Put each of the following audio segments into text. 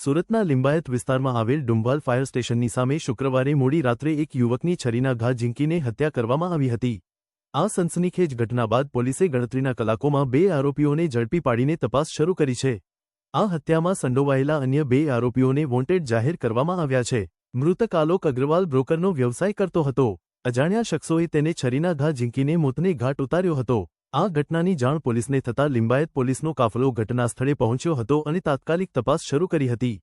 સુરતના લિંબાયત વિસ્તારમાં આવેલ ડુંબાલ ફાયર સ્ટેશનની સામે શુક્રવારે મોડી રાત્રે એક યુવકની છરીના ઘા ઝીંકીને હત્યા કરવામાં આવી હતી. આ સનસનીખેજ ઘટના બાદ પોલીસે ગણતરીના કલાકોમાં બે આરોપીઓને ઝડપી પાડીને તપાસ શરૂ કરી છે. આ હત્યામાં સંડોવાયેલા અન્ય બે આરોપીઓને વોન્ટેડ જાહેર કરવામાં આવ્યા છે. મૃતક આલોક અગ્રવાલ બ્રોકરનો વ્યવસાય કરતો હતો. અજાણ્યા શખ્સોએ તેને છરીના ઘા ઝીંકીને મોતને ઘાટ ઉતાર્યો હતો. આ ઘટનાની જાણ પોલીસને થતાં લિંબાયત પોલીસનો કાફલો ઘટનાસ્થળે પહોંચ્યો હતો અને તાત્કાલિક તપાસ શરૂ કરી હતી.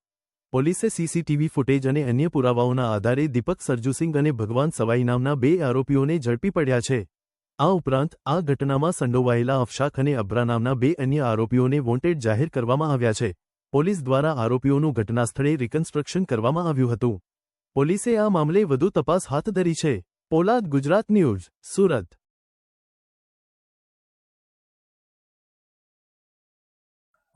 પોલીસે સીસીટીવી ફૂટેજ અને અન્ય પુરાવાઓના આધારે દીપક સરજુસિંગ અને ભગવાન સવાઈ નામના બે આરોપીઓને ઝડપી પડ્યા છે. આ ઉપરાંત, આ ઘટનામાં સંડોવાયેલા અફશાખ અને અબ્રા નામના બે અન્ય આરોપીઓને વોન્ટેડ જાહેર કરવામાં આવ્યા છે. પોલીસ દ્વારા આરોપીઓનું ઘટનાસ્થળે રિકન્સ્ટ્રક્શન કરવામાં આવ્યું હતું. પોલીસે આ મામલે વધુ તપાસ હાથ ધરી છે. પોલાદ, ગુજરાત ન્યૂઝ, સુરત.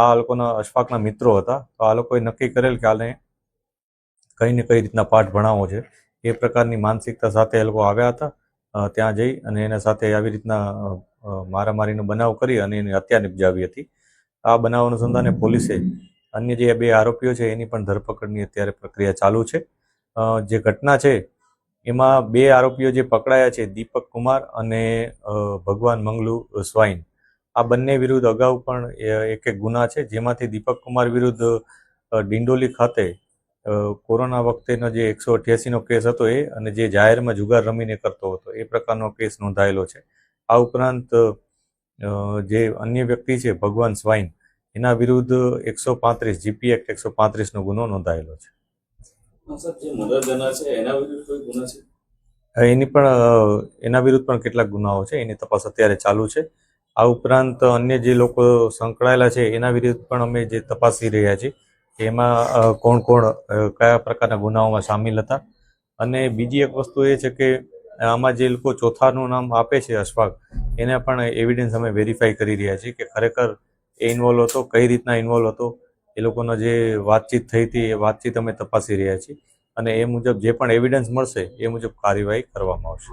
આ લોકોના અશફાકના મિત્રો હતા. તો આ લોકોએ નક્કી કરેલ કે આને કઈ ને કઈ રીતના પાઠ ભણાવવો છે. એ પ્રકારની માનસિકતા સાથે એ લોકો આવ્યા હતા. ત્યાં જઈ અને એના સાથે આવી રીતના મારામારીનો બનાવ કરી અને એની હત્યા નિપજાવી હતી. આ બનાવ અનુસંધાને પોલીસે અન્ય જે બે આરોપીઓ છે એની પણ ધરપકડની અત્યારે પ્રક્રિયા ચાલુ છે. જે ઘટના છે, એમાં બે આરોપીઓ જે પકડાયા છે, દીપક કુમાર અને ભગવાન મંગલુ સ્વાઈન. આ બંને વિરુદ્ધ અગાઉ પણ એક એક ગુના છે જેમાંથી દીપક કુમાર વિરુદ્ધ ડિંડોલી ખાતે કોરોના વખતેનો જે એકસો અઠ્યાસીનો કેસ હતો એ અને જે જાહેરમાં જુગાર રમીને કરતો હતો એ પ્રકારનો કેસ નોંધાયેલો છે. આ ઉપરાંત જે અન્ય વ્યક્તિ છે ભગવાન સ્વાઈન એના વિરુદ્ધ એકસો પાંત્રીસ જીપી એક્ટ એકસો પાંત્રીસનો ગુનો નોંધાયેલો છે. એની પણ એના વિરુદ્ધ પણ કેટલાક ગુનાઓ છે એની તપાસ અત્યારે ચાલુ છે. આ ઉપરાંત અન્ય જે લોકો સંકળાયેલા છે, એના વિરુદ્ધ પણ અમે જે તપાસી રહ્યા છીએ એમાં કોણ કોણ કયા પ્રકારના ગુનાઓમાં સામેલ હતા. અને બીજી એક વસ્તુ એ છે કે આમાં જે લોકો ચોથાનું નામ આપે છે, અશફાક, એને પણ એવિડન્સ અમે વેરીફાઈ કરી રહ્યા છીએ કે ખરેખર એ ઇન્વોલ્વ હતો, કઈ રીતના ઇન્વોલ્વ હતો, એ લોકોનો જે વાતચીત થઈ હતી એ વાતચીત અમે તપાસી રહ્યા છીએ. અને એ મુજબ જે પણ એવિડન્સ મળશે, એ મુજબ કાર્યવાહી કરવામાં આવશે.